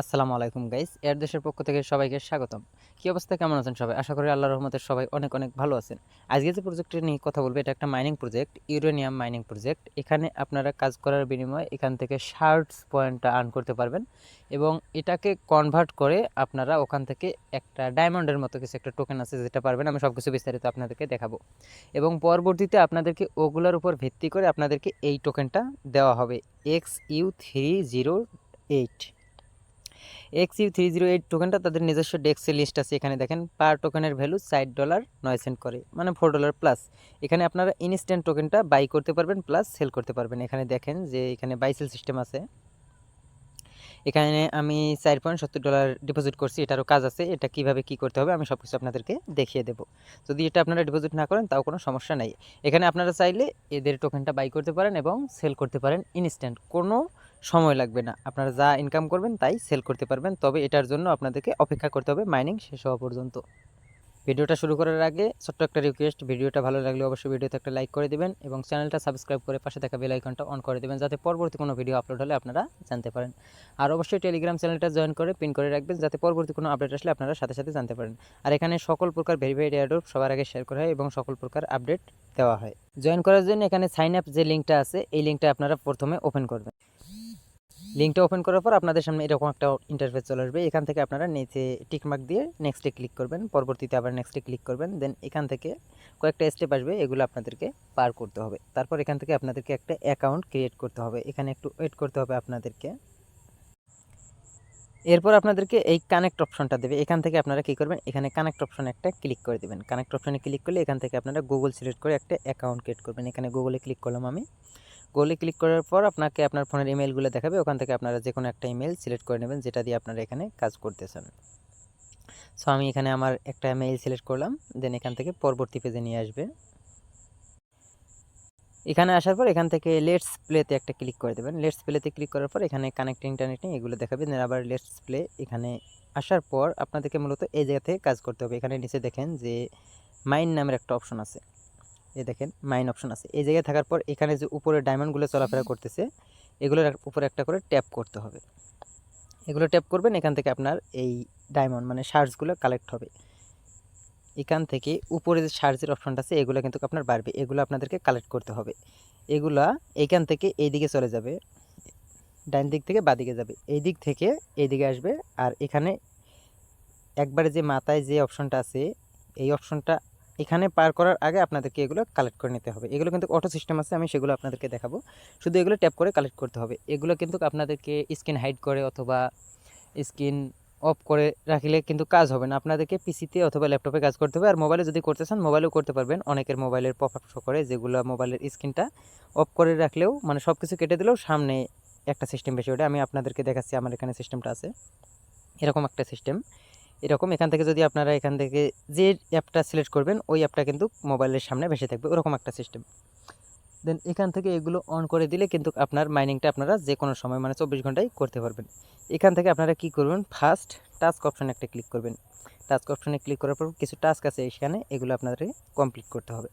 আসসালামু আলাইকুম guys air দেশের পক্ষ থেকে সবাইকে স্বাগতম। কি অবস্থা? কেমন আছেন সবাই? আশা করি আল্লাহ রহমতের সবাই অনেক অনেক ভালো আছেন। আজকে যে প্রজেক্টটি নিয়ে কথা বলব, এটা একটা mining project uranium mining project এখানে আপনারা কাজ করার বিনিময়ে এখান থেকে শার্টস পয়েন্টটা আর্ন করতে পারবেন এবং এটাকে কনভার্ট করে আপনারা ওখান থেকে একটা ডায়মন্ডের মতো কিছু একটা টোকেন আছে যেটা পারবেন। আমি সব কিছু বিস্তারিত আপনাদেরকে দেখাবো। এবং পরবর্তীতে আপনাদেরকে ওগুলোর উপর ভিত্তি করে আপনাদেরকে এই টোকেনটা দেওয়া হবে। X U three zero eight X three zero eight টোকেনটা তাদের নিজস্ব ডেক্সে লিস্ট আছে। এখানে দেখেন পার টোকেনের ভ্যালু ষাট ডলার নয় সেন্ট করে মানে ফোর ডলার প্লাস এখানে আপনারা ইনস্ট্যান্ট টোকেনটা বাই করতে পারবেন প্লাস সেল করতে পারবেন। এখানে দেখেন যে এখানে বাই সিস্টেম আছে। এখানে আমি চার পয়েন্ট সত্তর ডলার ডিপোজিট করছি, এটারও কাজ আছে। এটা কীভাবে কি করতে হবে আমি সব কিছু আপনাদেরকে দেখিয়ে দেব। যদি এটা আপনারা ডিপোজিট না করেন, তাও কোনো সমস্যা নেই। এখানে আপনারা চাইলে এদের টোকেনটা বাই করতে পারেন এবং সেল করতে পারেন ইনস্ট্যান্ট কোনো সময় লাগবে না। আপনারা যা ইনকাম করবেন তাই সেল করতে পারবেন। তবে এটার জন্য আপনাদেরকে অপেক্ষা করতে হবে মাইনিং শেষ হওয়া পর্যন্ত। ভিডিওটা শুরু করার আগে ছোট্ট একটা রিকোয়েস্ট ভিডিওটা ভালো লাগলে অবশ্যই ভিডিওতে একটা লাইক করে দিবেন এবং চ্যানেলটা সাবস্ক্রাইব করে পাশে থাকা বেল আইকনটা অন করে দেবেন যাতে পরবর্তী কোনো ভিডিও আপলোড হলে আপনারা জানতে পারেন। আর অবশ্যই টেলিগ্রাম চ্যানেলটা জয়েন করে পিন করে রাখবেন যাতে পরবর্তী কোনো আপডেট আসলে আপনারা সাথে সাথে জানতে পারেন। আর এখানে সকল প্রকার ভেরিফাইড এয়ারডোপ সবার আগে শেয়ার করা হয় এবং সকল প্রকার আপডেট দেওয়া হয়। জয়েন করার জন্য এখানে সাইন আপ যে লিঙ্কটা আছে, এই লিঙ্কটা আপনারা প্রথমে ওপেন করবেন। লিঙ্কটা ওপেন করার পর আপনাদের সামনে এরকম একটা ইন্টারফেস চলে আসবে। এখান থেকে আপনারা নিচে টিকমার্ক দিয়ে নেক্সটে ক্লিক করবেন। পরবর্তীতে আবার নেক্সটে ক্লিক করবেন। দেন এখান থেকে কয়েকটা স্টেপ আসবে, এগুলো আপনাদেরকে পার করতে হবে। তারপর এখান থেকে আপনাদেরকে একটা অ্যাকাউন্ট ক্রিয়েট করতে হবে। এখানে একটু ওয়েট করতে হবে আপনাদেরকে। এরপর আপনাদেরকে এই কানেক্ট অপশনটা দেবে। এখান থেকে আপনারা কী করবেন? এখানে কানেক্ট অপশন একটা ক্লিক করে দেবেন। কানেক্ট অপশনে ক্লিক করলে এখান থেকে আপনারা গুগল সিলেক্ট করে একটা অ্যাকাউন্ট ক্রিয়েট করবেন। এখানে গুগলে ক্লিক করলাম আমি। গুগলে ক্লিক করার পর আপনাকে আপনার ফোনের ইমেলগুলো দেখাবে। ওখান থেকে আপনারা যে কোনো একটা ইমেল সিলেক্ট করে নেবেন, যেটা দিয়ে আপনারা এখানে কাজ করতেছেন। সো আমি এখানে আমার একটা মেইল সিলেক্ট করলাম দেন এখান থেকে পরবর্তী পেজে নিয়ে আসবে। এখানে আসার পর এখান থেকে লেটস প্লেতে একটা ক্লিক করে দেবেন। লেটস প্লেতে ক্লিক করার পর এখানে কানেক্ট ইন্টারনেটিং এগুলো দেখাবে। দেন আবার লেটস প্লে এখানে আসার পর আপনাদেরকে মূলত এই জায়গা থেকে কাজ করতে হবে। এখানে নিচে দেখেন যে মাইন নামের একটা অপশন আছে। এই দেখেন মাইন অপশন আছে। এই জায়গায় থাকার পর এখানে যে উপরে ডায়মন্ডগুলো চলাফেরা করতেছে, এগুলোর উপরে একটা করে ট্যাপ করতে হবে। এগুলো ট্যাপ করবেন, এখান থেকে আপনার এই ডায়মন্ড মানে শার্টসগুলো কালেক্ট হবে। এখান থেকে উপরে যে সার্চের অপশনটা আছে, এগুলো কিন্তু আপনার বাড়বে। এগুলো আপনাদেরকে কালেক্ট করতে হবে। এগুলা এইখান থেকে এই দিকে চলে যাবে ডাইন দিক থেকে বাদিকে যাবে। এই দিক থেকে এই দিকে আসবে, আর এখানে একবারে যে মাথায় যে অপশনটা আছে, এই অপশনটা এখানে পার করার আগে আপনাদেরকে এগুলো কালেক্ট করে নিতে হবে। এগুলো কিন্তু অটো সিস্টেম আছে, আমি সেগুলো আপনাদেরকে দেখাবো। শুধু এগুলো ট্যাপ করে কালেক্ট করতে হবে। এগুলো কিন্তু আপনাদেরকে স্ক্রিন হাইড করে অথবা স্ক্রিন অফ করে রাখলে কিন্তু কাজ হবে না। আপনাদেরকে পিসিতে অথবা ল্যাপটপে কাজ করতে হবে। আর মোবাইলে যদি করতে চান মোবাইলেও করতে পারবেন। অনেকের মোবাইলের পপ আপ শো করে যেগুলো মোবাইলের স্ক্রিনটা অফ করে রাখলেও মানে সব কিছু কেটে দিলেও সামনে একটা সিস্টেম বেশি ওটা আমি আপনাদেরকে দেখাচ্ছি, আমার এখানে সিস্টেমটা আছে। এরকম একটা সিস্টেম এরকম এখান থেকে যদি আপনারা এখান থেকে যে অ্যাপটা সিলেক্ট করবেন, ওই অ্যাপটা কিন্তু মোবাইলের সামনে ভেসে থাকবে, ওরকম একটা সিস্টেম দেন এখান থেকে এগুলো অন করে দিলে কিন্তু আপনার মাইনিংটা আপনারা যে কোনো সময় মানে চব্বিশ ঘন্টায় করতে পারবেন। এখান থেকে আপনারা কি করবেন? ফার্স্ট টাস্ক অপশন একটা ক্লিক করবেন। টাস্ক অপশানে ক্লিক করার পর কিছু টাস্ক আছে এখানে, এগুলো আপনাদের কমপ্লিট করতে হবে।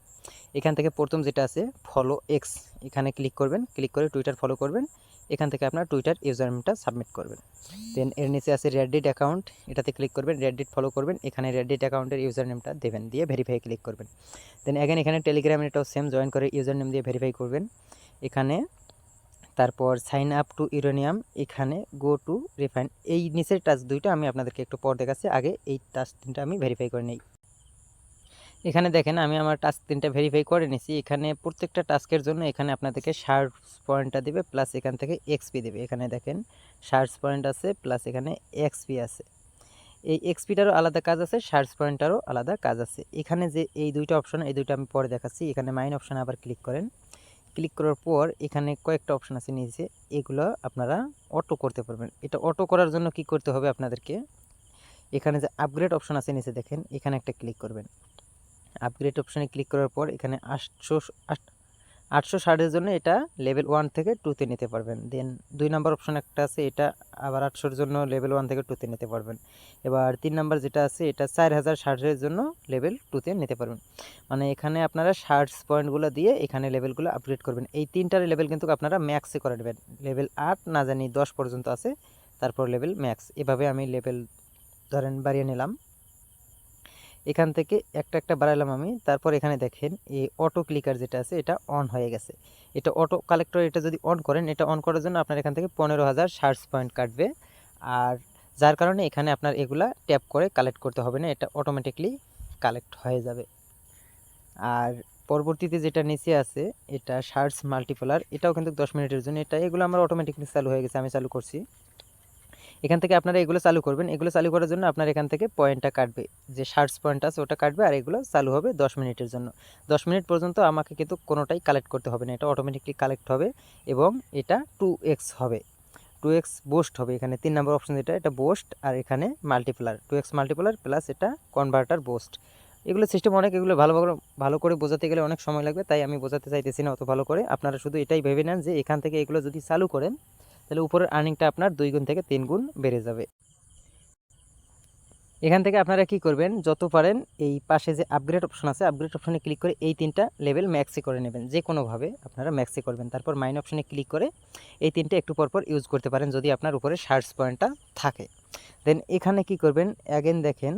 এখান থেকে প্রথম যেটা আছে ফলো এক্স এখানে ক্লিক করবেন ক্লিক করে টুইটার ফলো করবেন। এখান থেকে আপনার টুইটার ইউজার নেমটা সাবমিট করবেন। দেন এর নিচে আছে রেডিট অ্যাকাউন্ট এটাতে ক্লিক করবেন রেডিট ফলো করবেন। এখানে রেডিট অ্যাকাউন্টের ইউজার নেমটা দেবেন, দিয়ে ভেরিফাই ক্লিক করবেন। দেন অ্যাগেন এখানে টেলিগ্রাম এটাও সেম জয়েন করে ইউজার নেম দিয়ে ভেরিফাই করবেন। এখানে তারপর সাইন আপ টু ইউরেনিয়াম, এখানে গো টু রিফাইন। এই নিচের টাচ দুইটা আমি আপনাদেরকে একটু পর দেখাচ্ছি। আগে এই টাস্ক তিনটা আমি ভেরিফাই করে নিই। এখানে দেখেন, আমি আমার টাস্ক তিনটা ভেরিফাই করে নিছি। এখানে প্রত্যেকটা টাস্কের জন্য এখানে আপনাদেরকে শার্ট পয়েন্টটা দেবে প্লাস এখান থেকে এক্সপি দেবে। এখানে দেখেন শার্টস পয়েন্ট আছে প্লাস এখানে এক্সপি আছে। এই এক্সপিটারও আলাদা কাজ আছে শার্টস পয়েন্টটারও আলাদা কাজ আছে। এখানে যে এই দুইটা অপশন এই দুইটা আমি পরে দেখাচ্ছি। এখানে মাইন অপশানে আবার ক্লিক করেন। ক্লিক করার পর এখানে কয়েকটা অপশান আছে নিয়েছে এগুলো আপনারা অটো করতে পারবেন। এটা অটো করার জন্য কি করতে হবে আপনাদেরকে? এখানে যে আপগ্রেড অপশান আছে নিচে দেখেন, এখানে একটা ক্লিক করবেন। আপগ্রেড অপশানে ক্লিক করার পর এখানে আটশো আটশো ষাটের জন্য এটা লেভেল ওয়ান থেকে টুতে নিতে পারবেন। দেন দুই নাম্বার অপশন একটা আছে, এটা আবার আটশোর জন্য লেভেল ওয়ান থেকে টুতে নিতে পারবেন। এবার তিন নাম্বার যেটা আছে, এটা চার হাজার ষাটের জন্য লেভেল টুতে নিতে পারবেন। মানে এখানে আপনারা ষাটস পয়েন্টগুলো দিয়ে এখানে লেভেলগুলো আপগ্রেড করবেন। এই তিনটার লেভেল কিন্তু আপনারা ম্যাক্সে করে নেবেন। লেভেল আট, না জানি, দশ পর্যন্ত আছে, তারপর লেভেল ম্যাক্স এভাবে আমি লেভেল ধরেন বাড়িয়ে নিলাম। এখান থেকে একটা একটা বাড়ালাম আমি। তারপর এখানে দেখেন, এই অটো ক্লিকার যেটা আছে, এটা অন হয়ে গেছে। এটা অটো কালেক্টর এটা যদি অন করেন, এটা অন করার জন্য আপনার এখান থেকে পনেরো হাজার সার্চ পয়েন্ট কাটবে। আর যার কারণে এখানে আপনার এগুলা ট্যাপ করে কালেক্ট করতে হবে না, এটা অটোমেটিকলি কালেক্ট হয়ে যাবে। আর পরবর্তীতে যেটা নিচে আছে, এটা সার্চ মাল্টিপলার এটাও কিন্তু দশ মিনিটের জন্য। এটা, এগুলো আমার অটোমেটিকলি চালু হয়ে গেছে, আমি চালু করছি। এখান থেকে আপনারা এগুলো চালু করবেন। এগুলো চালু করার জন্য আপনার এখান থেকে পয়েন্টটা কাটবে। যে সার্চ পয়েন্ট আছে ওটা কাটবে আর এগুলো চালু হবে দশ মিনিটের জন্য। দশ মিনিট পর্যন্ত আমাকে কিন্তু কোনোটাই কালেক্ট করতে হবে না। এটা অটোমেটিকলি কালেক্ট হবে এবং এটা টু এক্স হবে। টু এক্স বোস্ট হবে। এখানে তিন নম্বর অপশন যেটা, এটা বোস্ট আর এখানে multiplier two X multiplier plus এটা কনভার্টার বোস্ট এগুলো সিস্টেম অনেক, এগুলো ভালো ভালো করে বোঝাতে গেলে অনেক সময় লাগবে। তাই আমি বোঝাতে চাইতেছি না অত ভালো করে। আপনারা শুধু এটাই ভেবে নেন যে এখান থেকে এগুলো যদি চালু করেন তাহলে উপরের আর্নিংটা আপনার দুই গুণ থেকে তিন গুণ বেড়ে যাবে। এখান থেকে আপনারা কি করবেন? যত পারেন এই পাশে যে আপগ্রেড অপশন আছে আপগ্রেড অপশনে ক্লিক করে এই তিনটা লেভেল ম্যাক্সি করে নেবেন। যে কোনোভাবে আপনারা ম্যাক্সি করবেন। তারপর মাইন অপশনে ক্লিক করে এই তিনটা একটু পরপর ইউজ করতে পারেন যদি আপনার উপরে সার্চ পয়েন্টটা থাকে। দেন এখানে কি করবেন? অ্যাগেন দেখেন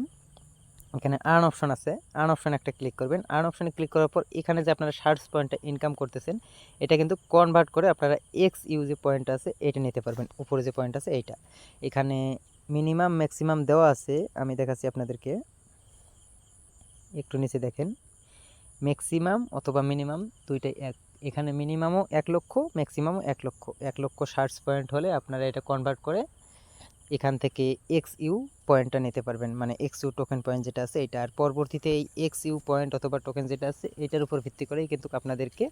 এখানে আর্ন অপশন আছে। আর্ন অপশনে একটা ক্লিক করবেন। আর্ন অপশনে ক্লিক করার পর এখানে যে আপনারা সার্চ পয়েন্টটা ইনকাম করতেছেন, এটা কিন্তু কনভার্ট করে আপনারা এক্স ইউ যে পয়েন্ট আছে, এটা নিতে পারবেন। উপরে যে পয়েন্ট আছে, এইটা। এখানে মিনিমাম ম্যাক্সিমাম দেওয়া আছে। আমি দেখাচ্ছি আপনাদেরকে। একটু নিচে দেখেন। ম্যাক্সিমাম অথবা মিনিমাম দুইটাই এক। এখানে মিনিমামও এক লক্ষ ম্যাক্সিমামও এক লক্ষ। এক লক্ষ সার্চ পয়েন্ট হলে আপনারা এটা কনভার্ট করে এখান থেকে এক্স ইউ পয়েন্টটা নিতে পারবেন। মানে এক্স ইউ টোকেন পয়েন্ট যেটা আছে, এটা আর পরবর্তীতে এই এক্স ইউ পয়েন্ট অথবা টোকেন যেটা আছে, এটার উপর ভিত্তি করেই কিন্তু আপনাদেরকে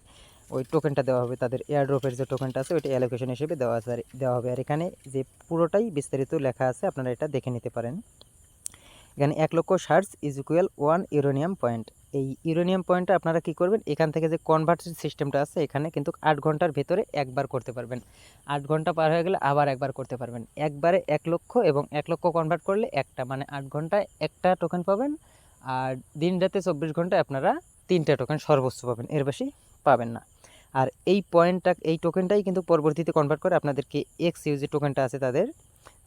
ওই টোকেনটা দেওয়া হবে। তাদের এয়ারড্রপের যে টোকেনটা আছে, ওইটা অ্যালোকেশন হিসেবে দেওয়া আছে দেওয়া হবে। আর এখানে যে পুরোটাই বিস্তারিত লেখা আছে, আপনারা এটা দেখে নিতে পারেন। এখানে এক লক্ষ search is equal one uranium point এই ইউরেনিয়াম পয়েন্টটা আপনারা কি করবেন? এখান থেকে যে কনভার্টার সিস্টেমটা আছে, এখানে কিন্তু আট ঘণ্টার ভেতরে একবার করতে পারবেন। আট ঘণ্টা পার হয়ে গেলে আবার একবার করতে পারবেন। একবারে এক লক্ষ এবং এক লক্ষ কনভার্ট করলে একটা মানে আট ঘন্টায় একটা টোকেন পাবেন। আর দিন রাতে চব্বিশ ঘন্টায় আপনারা তিনটা টোকেন সর্বোচ্চ পাবেন, এর বেশি পাবেন না। আর এই পয়েন্টটা এই টোকেনটাই কিন্তু পরবর্তীতে কনভার্ট করে আপনাদেরকে এক্স ইউ যে টোকেনটা আছে তাদের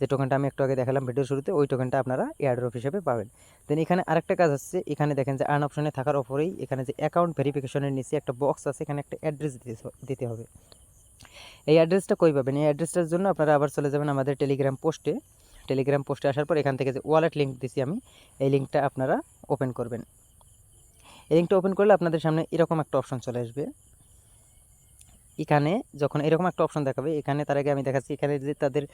যে টোকেনটা আমি একটু আগে দেখালাম ভিডিওর শুরুতে, ওই টোকেনটা আপনারা এয়ারড্রপ হিসেবে পাবেন। দেন এখানে আরেকটা কাজ হচ্ছে এখানে দেখেন যে আর্ন অপশনে থাকার ওপরেই এখানে যে অ্যাকাউন্ট ভেরিফিকেশনের নিচে একটা বক্স আছে, এখানে একটা অ্যাড্রেস দিতে হবে। এই অ্যাড্রেসটা কই পাবেন? এই অ্যাড্রেসটার জন্য আপনারা আবার চলে যাবেন আমাদের টেলিগ্রাম পোস্টে টেলিগ্রাম পোস্টে আসার পর এখান থেকে যে ওয়ালেট লিঙ্ক দিছি আমি, এই লিঙ্কটা আপনারা ওপেন করবেন। এই লিঙ্কটা ওপেন করলে আপনাদের সামনে এরকম একটা অপশন চলে আসবে। এখানে যখন এরকম একটা অপশন দেখাবে, এখানে তার আগে আমি দেখাচ্ছি, এখানে যে তাদের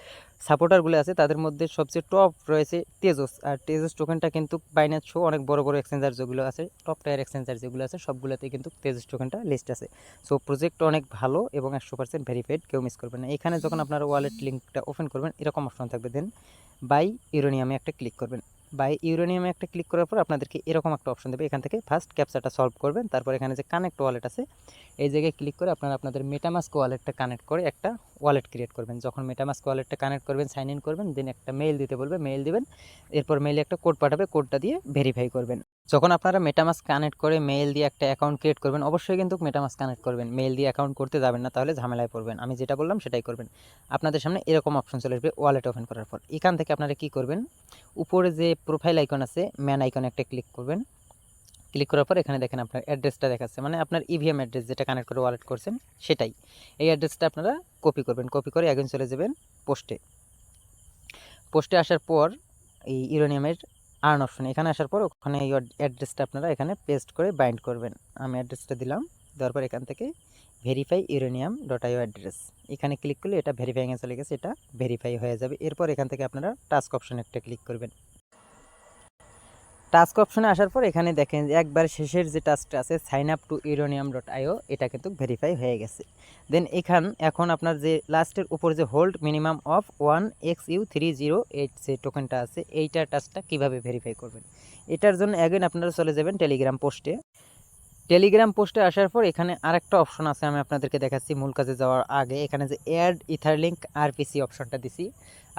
সাপোর্টারগুলো আছে, তাদের মধ্যে সবচেয়ে টপ রয়েছে তেজস। আর তেজস টোকেনটা কিন্তু বাইনান্স শো অনেক বড় বড় এক্সচেঞ্জার যেগুলো আছে টপ টায়ার এক্সচেঞ্জার যেগুলো আছে সবগুলোতে কিন্তু তেজস টোকেনটা লিস্ট আছে। সো প্রজেক্ট অনেক ভালো এবং একশো পার্সেন্ট ভেরিফাইড কেউ মিস করবেন না। এখানে যখন আপনারা ওয়ালেট লিঙ্কটা ওপেন করবেন, এরকম অপশন থাকবে। দেন বাই ইউরোনিয়ামে একটা ক্লিক করবেন। বাই ইউরেনিয়ামে একটা ক্লিক করার পর আপনাদেরকে এরকম একটা অপশন দেবে। এখান থেকে ফার্স্ট ক্যাপচাটা সলভ করবেন। তারপর এখানে যে কানেক্ট ওয়ালেট আছে, এই জায়গায় ক্লিক করে আপনারা আপনাদের মেটামাস্ক ওয়ালেটটা কানেক্ট করে একটা ওয়ালেট ক্রিয়েট করবেন। যখন মেটামাস্ক ওয়ালেটটা কানেক্ট করবেন সাইন ইন করবেন দেন একটা মেইল দিতে বলবে মেইল দিবেন, এরপর মেইলে একটা কোড পাঠাবে কোডটা দিয়ে ভেরিফাই করবেন। যখন আপনারা মেটামাস্ক কানেক্ট করে মেইল দিয়ে একটা অ্যাকাউন্ট ক্রিয়েট করবেন, অবশ্যই কিন্তু মেটামাস্ক কানেক্ট করবেন। মেইল দিয়ে অ্যাকাউন্ট করতে যাবেন না, তাহলে ঝামেলায় পড়বেন। আমি যেটা বললাম সেটাই করবেন। আপনাদের সামনে এরকম অপশন চলে আসবে ওয়ালেট ওপেন করার পর। এখান থেকে আপনারা কি করবেন? উপরে যে প্রোফাইল আইকন আছে ম্যান আইকনে একটা ক্লিক করবেন। ক্লিক করার পর এখানে দেখেন আপনার অ্যাড্রেসটা দেখাচ্ছে। মানে আপনার ইভিএম অ্যাড্রেস যেটা কানেক্ট করে ওয়ালেট করছেন, সেটাই। এই অ্যাড্রেসটা আপনারা কপি করবেন। কপি করে এখন চলে যাবেন পোস্টে পোস্টে আসার পর এই ইউরেনিয়ামের আর্ন অপশন, এখানে আসার পর ওখানে এই অ্যাড্রেসটা আপনারা এখানে পেস্ট করে বাইন্ড করবেন। আমি অ্যাড্রেসটা দিলাম, দেওয়ার পর এখান থেকে verify uranium dot IO address এখানে ক্লিক করলে এটা ভেরিফাইংয়ে চলে গেছে, এটা ভেরিফাই হয়ে যাবে। এরপর এখান থেকে আপনারা টাস্ক অপশন একটা ক্লিক করবেন। টাস্ক অপশনে আসার পর এখানে দেখেন একবার শেষের যে টাস্কটা আছে sign up to uranium dot IO এটা কিন্তু ভেরিফাই হয়ে গেছে। দেন এখান, এখন আপনার যে লাস্টের উপর যে hold minimum of one X U three zero eight যে টোকেনটা আছে, এইটার টাস্কটা কীভাবে ভেরিফাই করবেন? এটার জন্য অ্যাগেন আপনারা চলে যাবেন টেলিগ্রাম পোস্টে টেলিগ্রাম পোস্টে আসার পর এখানে আরেকটা অপশন আছে, আমি আপনাদেরকে দেখাচ্ছি মূল কাজে যাওয়ার আগে। এখানে যে অ্যাড ইথারলিঙ্ক আরপিসি অপশনটা দিছি।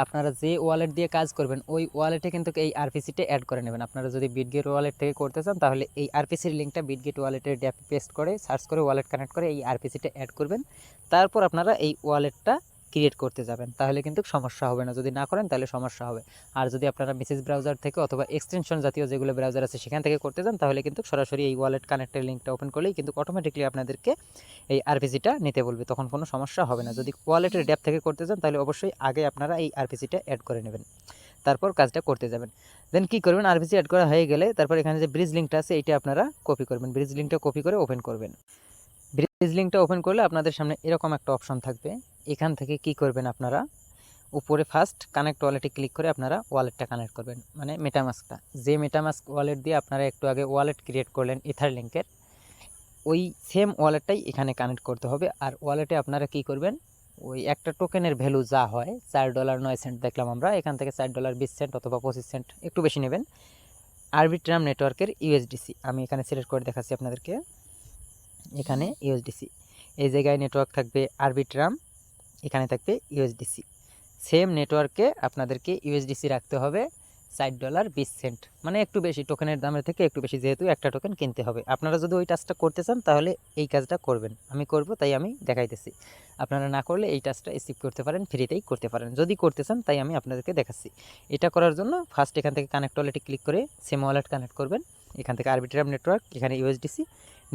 আপনারা যে ওয়ালেট দিয়ে কাজ করবেন, ওই ওয়ালেটে কিন্তু এই আরপিসিটা অ্যাড করে নেবেন। আপনারা যদি বিটগেট ওয়ালেট থেকে করতে চান, তাহলে এই আরপিসির লিঙ্কটা বিটগেট ওয়ালেটের ড্যাপে পেস্ট করে সার্চ করে ওয়ালেট কানেক্ট করে এই আরপিসিটা অ্যাড করবেন। তারপর আপনারা এই ওয়ালেটটা ক্রিয়েট করতে যাবেন, তাহলে কিন্তু সমস্যা হবে না। যদি না করেন, তাহলে সমস্যা হবে। আর যদি আপনারা মেসেজ ব্রাউজার থেকে অথবা এক্সটেনশন জাতীয় যেগুলো ব্রাউজার আছে, সেখান থেকে করতে যান, তাহলে কিন্তু সরাসরি এই ওয়ালেট কানেক্টের লিঙ্কটা ওপেন করলেই কিন্তু অটোমেটিকলি আপনাদেরকে এই আরপিসিটা নিতে বলবে। তখন কোনো সমস্যা হবে না। যদি ওয়ালেটের ড্যাপ থেকে করতে যান, তাহলে অবশ্যই আগে আপনারা এই আরপিসিটা অ্যাড করে নেবেন। তারপর কাজটা করতে যাবেন। দেন কী করবেন? আরপিসি অ্যাড করা হয়ে গেলে তারপর এখানে যে ব্রিজ লিঙ্কটা আছে, এইটা আপনারা কপি করবেন। ব্রিজ লিঙ্কটা কপি করে ওপেন করবেন। ব্রিজ লিঙ্কটা ওপেন করলে আপনাদের সামনে এরকম একটা অপশন থাকবে। এখান থেকে কি করবেন আপনারা? উপরে ফার্স্ট কানেক্ট ওয়ালেটে ক্লিক করে আপনারা ওয়ালেটটা কানেক্ট করবেন। মানে মেটামাস্কটা যে মেটামাস্ক ওয়ালেট দিয়ে আপনারা একটু আগে ওয়ালেট ক্রিয়েট করলেন ইথার লিঙ্কের ওই সেম ওয়ালেটটাই এখানে কানেক্ট করতে হবে। আর ওয়ালেটে আপনারা কি করবেন? ওই একটা টোকেনের ভ্যালু যা হয়, চার ডলার নয় সেন্ট দেখলাম আমরা, এখান থেকে চার ডলার বিশ সেন্ট অথবা পঁচিশ সেন্ট একটু বেশি নেবেন। আরবিট্রাম নেটওয়ার্কের ইউএসডিসি আমি এখানে সিলেক্ট করে দেখাচ্ছি আপনাদেরকে। এখানে ইউএসডিসি এই জায়গায় নেটওয়ার্ক থাকবে আরবিট্রাম এখানে থাকবে ইউএসডিসি সেম নেটওয়ার্কে আপনাদেরকে ইউএসডিসি রাখতে হবে ষাট ডলার বিশ সেন্ট মানে একটু বেশি টোকেনের দামের থেকে একটু বেশি যেহেতু একটা টোকেন কিনতে হবে। আপনারা যদি ওই টাচটা করতে চান, তাহলে এই কাজটা করবেন। আমি করব, তাই আমি দেখাইতেছি। আপনারা না করলে এই টাচটা স্কিপ করতে পারেন ফ্রিতেই করতে পারেন। যদি করতে চান, তাই আমি আপনাদেরকে দেখাচ্ছি। এটা করার জন্য ফার্স্ট এখান থেকে কানেক্ট ওয়ালেটে ক্লিক করে সেম ওয়ালেট কানেক্ট করবেন। এখান থেকে আরবিট্রাম নেটওয়ার্ক এখানে ইউএসডিসি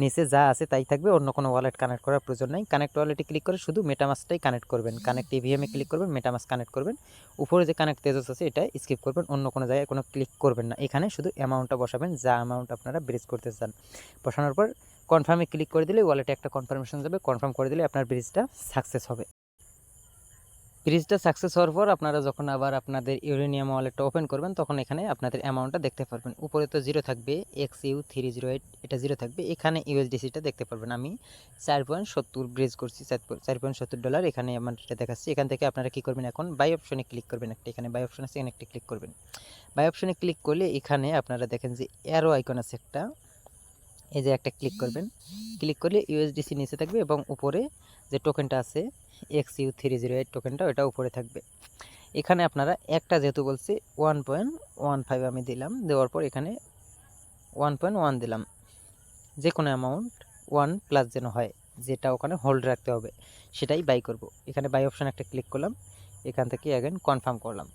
নিচে যা আছে তাই থাকবে, অন্য কোনো ওয়ালেট কানেক্ট করার প্রয়োজন নাই। কানেক্ট ওয়ালেটে ক্লিক করে শুধু মেটামাসটাই কানেক্ট করবেন। কানেক্ট ইভিএমে ক্লিক করবেন মেটামাস কানেক্ট করবেন। উপরে যে কানেক্ট তেজস আছে, এটা স্কিপ করবেন, অন্য কোনো জায়গায় কোনো ক্লিক করবেন না। এখানে শুধু অ্যামাউন্টটা বসাবেন, যা অ্যামাউন্ট আপনারা ব্রিজ করতে চান। বসানোর পর কনফার্মে ক্লিক করে দিলে ওয়ালেটে একটা কনফার্মেশন যাবে। কনফার্ম করে দিলে আপনার ব্রিজটা সাকসেস হবে। ব্রিজটা সাকসেস হওয়ার পর আপনারা যখন আবার আপনাদের ইউরেনিয়াম ওয়ালেটটা ওপেন করবেন, তখন এখানে আপনাদের অ্যামাউন্টটা দেখতে পারবেন। উপরে তো জিরো থাকবে X U three zero eight এটা জিরো থাকবে। এখানে ইউএসডিসিটা দেখতে পারবেন। আমি চার পয়েন্ট সত্তর ব্রিজ করছি, চার পয়েন্ট সত্তর ডলার এখানে অ্যামাউন্টটা দেখাচ্ছি, এখান থেকে আপনারা কী করবেন এখন? বাই অপশনে ক্লিক করবেন একটা। এখানে বাই অপশন আছে, এখানে একটা ক্লিক করবেন। বাই অপশনে ক্লিক করলে এখানে আপনারা দেখেন যে অ্যারো আইকন আছে একটা। এই যে একটা ক্লিক করবেন। ক্লিক করলে ইউএসডিসি নিচে থাকবে এবং উপরে যে টোকেনটা আছে X U three zero eight টোকেনটা ওটা উপরে থাকবে। এখানে আপনারা একটা যেহেতু বলছি ওয়ান পয়েন্ট ওয়ান ফাইভ আমি দিলাম, দেওয়ার পর এখানে ওয়ান পয়েন্ট ওয়ান দিলাম। যে কোনো অ্যামাউন্ট ওয়ান প্লাস যেন হয়, যেটা ওখানে হোল্ড রাখতে হবে, সেটাই বাই করব। এখানে বাই অপশান একটা ক্লিক করলাম, এখান থেকে অ্যাগেন কনফার্ম করলাম।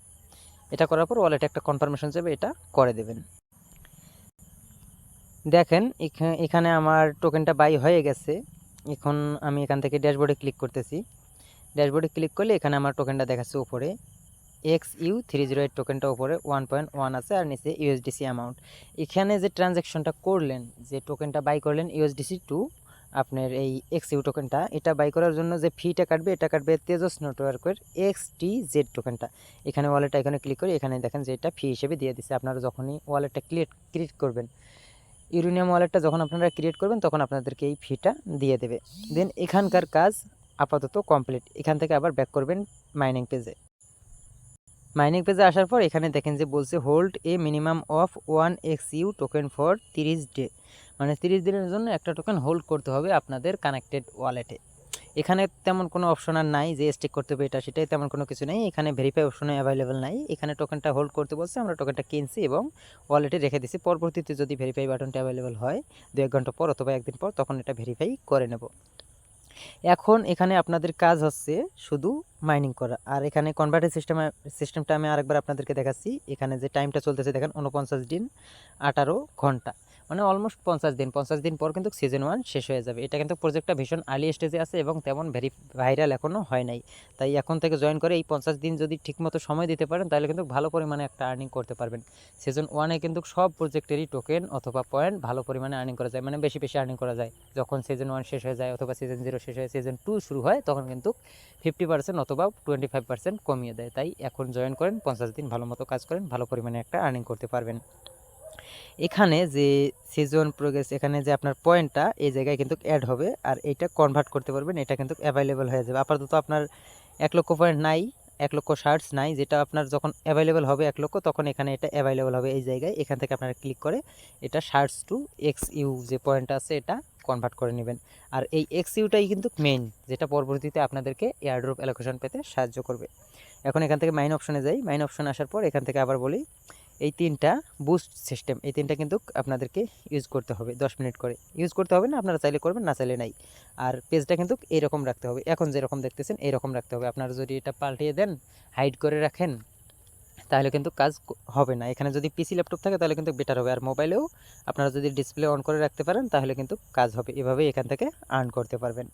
এটা করার পর ওয়ালেটে একটা কনফার্মেশন যাবে, এটা করে দেবেন। দেখেন, এখা- এখানে আমার টোকেনটা বাই হয়ে গেছে। এখন আমি এখান থেকে ড্যাশবোর্ডে ক্লিক করতেছি। ড্যাশবোর্ডে ক্লিক করলে এখানে আমার টোকেনটা দেখাচ্ছে উপরে। X U three zero eight টোকেনটা উপরে ওয়ান পয়েন্ট ওয়ান আছে আর নিচে ইউএসডিসি অ্যামাউন্ট এখানে যে ট্রানজ্যাকশনটা করলেন, যে টোকেনটা বাই করলেন ইউএসডিসি টু আপনার এই এক্স ইউ টোকেনটা এটা বাই করার জন্য যে ফিটা কাটবে, এটা কাটবে তেজস নেটওয়ার্কের এক্স টি জেড টোকেনটা এখানে ওয়ালেটটা এখানে ক্লিক করে এখানে দেখেন যে এটা ফি হিসেবে দিয়ে দিচ্ছে আপনারা যখনই ওয়ালেটটা ক্রিয়েট ক্রিয়েট করবেন ইউরেনিয়াম ওয়ালেটটা যখন আপনারা ক্রিয়েট করবেন, তখন আপনাদেরকে এই ফিটা দিয়ে দেবে। দেন এখানকার কাজ আপাতত কমপ্লিট এখান থেকে আবার ব্যাক করবেন মাইনিং পেজে মাইনিং পেজে আসার পর এখানে দেখেন যে বলছে hold a minimum of one X U token for তিরিশ ডে মানে তিরিশ দিনের জন্য একটা টোকেন হোল্ড করতে হবে আপনাদের কানেক্টেড ওয়ালেটে এখানে তেমন কোনো অপশন আর নাই যে স্টিক করতে হবে এটা, সেটাই তেমন কোনো কিছু নেই। এখানে ভেরিফাই অপশনে অ্যাভেলেবেল নাই। এখানে টোকেনটা হোল্ড করতে বলছে, আমরা টোকেনটা কিনছি এবং ওয়ালেটে রেখে দিছি পরবর্তীতে যদি ভেরিফাই বাটনটা অ্যাভেলেবেল হয়, দু এক ঘণ্টা পর অথবা একদিন পর, তখন এটা ভেরিফাই করে নেব। এখন এখানে আপনাদের কাজ হচ্ছে শুধু মাইনিং করা। আর এখানে কনভার্টার সিস্টেম সিস্টেমটা আমি আরেকবার আপনাদেরকে দেখাচ্ছি। এখানে যে টাইমটা চলতেছে, দেখেন উনপঞ্চাশ দিন, আঠারো ঘণ্টা। মানে অলমোস্ট পঞ্চাশ দিন। পঞ্চাশ দিন পর কিন্তু সিজন ওয়ান শেষ হয়ে যাবে। এটা কিন্তু প্রজেক্টটা ভীষণ আর্লি স্টেজে আছে এবং তেমন ভেরি ভাইরাল এখনও হয় নাই। তাই এখন থেকে জয়েন করে এই পঞ্চাশ দিন যদি ঠিকমতো সময় দিতে পারেন, তাহলে কিন্তু ভালো পরিমাণে একটা আর্নিং করতে পারবেন। সিজন ওয়ানে কিন্তু সব প্রজেক্টেরই টোকেন অথবা পয়েন্ট ভালো পরিমাণে আর্নিং করা যায়। মানে বেশি বেশি আর্নিং করা যায়। যখন সিজন ওয়ান শেষ হয়ে যায় অথবা সিজন জিরো শেষ হয়ে সিজন টু শুরু হয়, তখন কিন্তু ফিফটি পার্সেন্ট অথবা টোয়েন্টি ফাইভ পার্সেন্ট কমিয়ে দেয়। তাই এখন জয়েন করেন, পঞ্চাশ দিন ভালো মতো কাজ করেন, ভালো পরিমাণে একটা আর্নিং করতে পারবেন। এখানে যে সিজন প্রোগ্রেস এখানে যে আপনার পয়েন্টটা এই জায়গায় কিন্তু অ্যাড হবে। আর এটা কনভার্ট করতে পারবেন, এটা কিন্তু অ্যাভেলেবেল হয়ে যাবে। আপাতত আপনার এক লক্ষ পয়েন্ট নাই, এক লক্ষ শার্টস নাই, যেটা আপনার যখন অ্যাভেলেবেল হবে এক লক্ষ, তখন এখানে এটা অ্যাভেলেবেল হবে এই জায়গায়। এখান থেকে আপনারা ক্লিক করে এটা শার্টস টু এক্স ইউ যে পয়েন্ট আছে, এটা কনভার্ট করে নেবেন। আর এই এক্স ইউটাই কিন্তু মেইন যেটা পরবর্তীতে আপনাদেরকে এয়ারড্রপ অ্যালোকেশন পেতে সাহায্য করবে। এখন এখান থেকে মাইন অপশনে যাই। মাইন অপশনে আসার পর এখান থেকে আবার বলি, এই তিনটা বুস্ট সিস্টেম এই তিনটা কিন্তু আপনাদেরকে ইউজ করতে হবে দশ মিনিট করে। ইউজ করতে হবে না, আপনারা চাইলে করবেন, না চাইলে নাই। আর পেজটা কিন্তু এইরকম রাখতে হবে। এখন যেরকম দেখতেছেন এইরকম রাখতে হবে। আপনারা যদি এটা পাল্টিয়ে দেন হাইড করে রাখেন তাহলে কিন্তু কাজ হবে না। এখানে যদি পিসি ল্যাপটপ থাকে তাহলে কিন্তু বেটার হবে। আর মোবাইলেও আপনারা যদি ডিসপ্লে অন করে রাখতে পারেন তাহলে কিন্তু কাজ হবে। এভাবে এখান থেকে আর্ন করতে পারবেন।